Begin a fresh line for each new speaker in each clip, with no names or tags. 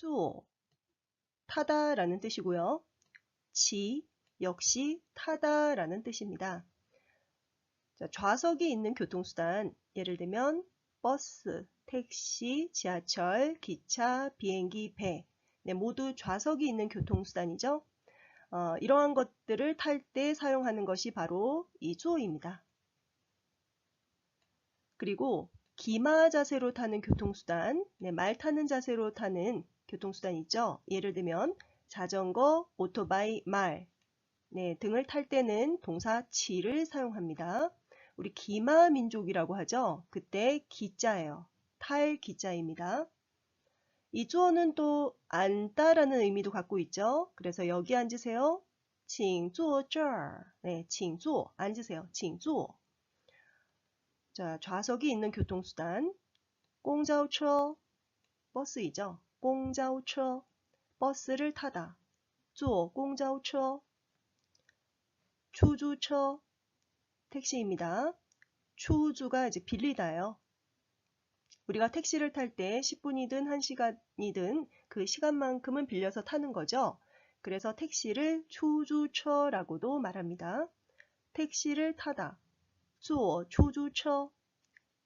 坐 타다 라는 뜻이고요. 지 역시 타다 라는 뜻입니다. 자, 좌석이 있는 교통수단 예를 들면 버스, 택시, 지하철, 기차, 비행기, 배 네, 모두 좌석이 있는 교통수단이죠. 어, 이러한 것들을 탈 때 사용하는 것이 바로 이 주어입니다. 그리고 기마 자세로 타는 교통수단, 네, 말 타는 자세로 타는 교통수단 있죠. 예를 들면 자전거, 오토바이, 말 네, 등을 탈 때는 동사 치를 사용합니다. 우리 기마 민족이라고 하죠. 그때 기자예요. 탈 기자입니다. 이 주어는 또 앉다라는 의미도 갖고 있죠. 그래서 여기 앉으세요. 请坐这儿. 네, 请坐. 앉으세요. 请坐. 자, 좌석이 있는 교통수단. 公交车. 버스이죠. 公交车. 버스를 타다. 坐公交车. 出租车. 택시입니다. 추주가 이제 빌리다요. 우리가 택시를 탈 때 10분이든 1시간이든 그 시간만큼은 빌려서 타는 거죠. 그래서 택시를 추주처라고도 말합니다. 택시를 타다. 坐出租车.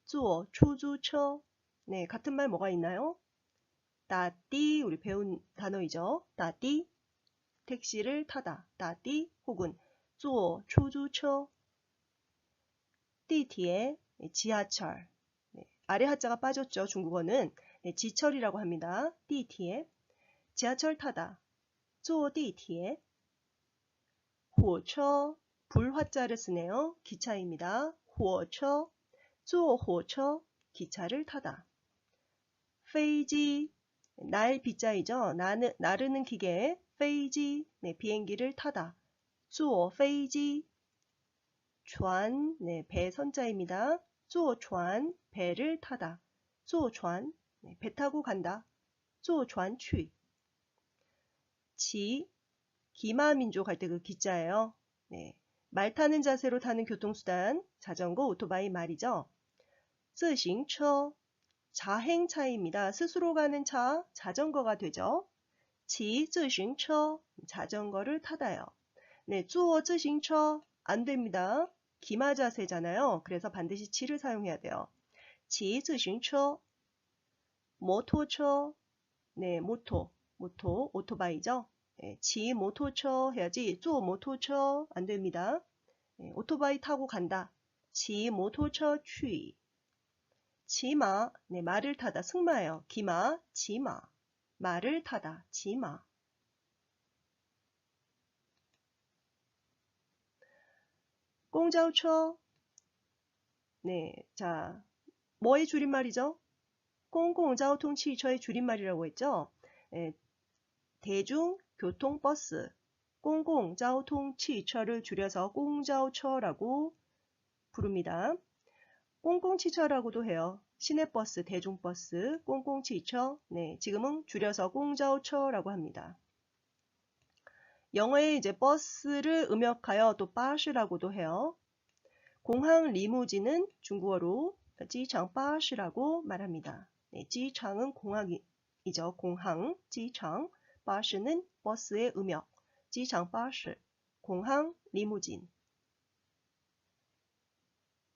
坐出租车. 네, 같은 말 뭐가 있나요? 따띠 우리 배운 단어이죠. 따띠 택시를 타다 따띠 혹은 쪼 초주처 띠티에 지하철 네, 아래 하자가 빠졌죠. 중국어는 네, 지철이라고 합니다. 띠티에 지하철 타다 쪼 띠티에 호처 불화자를 쓰네요. 기차입니다. 호처 쪼 호처 기차를 타다 페이지 날 비자이죠. 나는, 나르는 기계 飞机 네, 비행기를 타다. 坐飞机 船, 네, 배 선자입니다. 坐船, 배를 타다. 坐船, 네, 배 타고 간다. 坐船去. 지, 기마민족 할 때 그 기자예요. 네, 말 타는 자세로 타는 교통수단, 자전거, 오토바이 말이죠. 自行车, 자행차입니다. 스스로 가는 차, 자전거가 되죠. 지, 自行车, 자전거를 타다요. 네, 坐自行车안 됩니다. 기마 자세잖아요. 그래서 반드시 치를 사용해야 돼요. 骑自行车 모토처 네, 모토, 모토, 오토바이죠. 네, 지 모토처 해야지. 坐 모토처 안 됩니다. 네, 오토바이 타고 간다. 지 모토처 취. 지마, 네, 말을 타다. 승마예요. 기마, 지마. 말을 타다. 지마. 공자우처 네, 자, 뭐의 줄임말이죠? 공공자오통치처의 줄임말이라고 했죠? 네, 대중교통버스, 공공자오통치처를 줄여서 공자오처라고 부릅니다. 공공치처라고도 해요. 시내버스, 대중버스, 공공치처, 네, 지금은 줄여서 공자오처라고 합니다. 영어에 이제 버스를 음역하여 또 바시라고도 해요. 공항 리무진은 중국어로 지창 바시라고 말합니다. 네, 지창은 공항이죠. 공항, 지창, 바시는 버스의 음역, 지창 바시, 공항 리무진.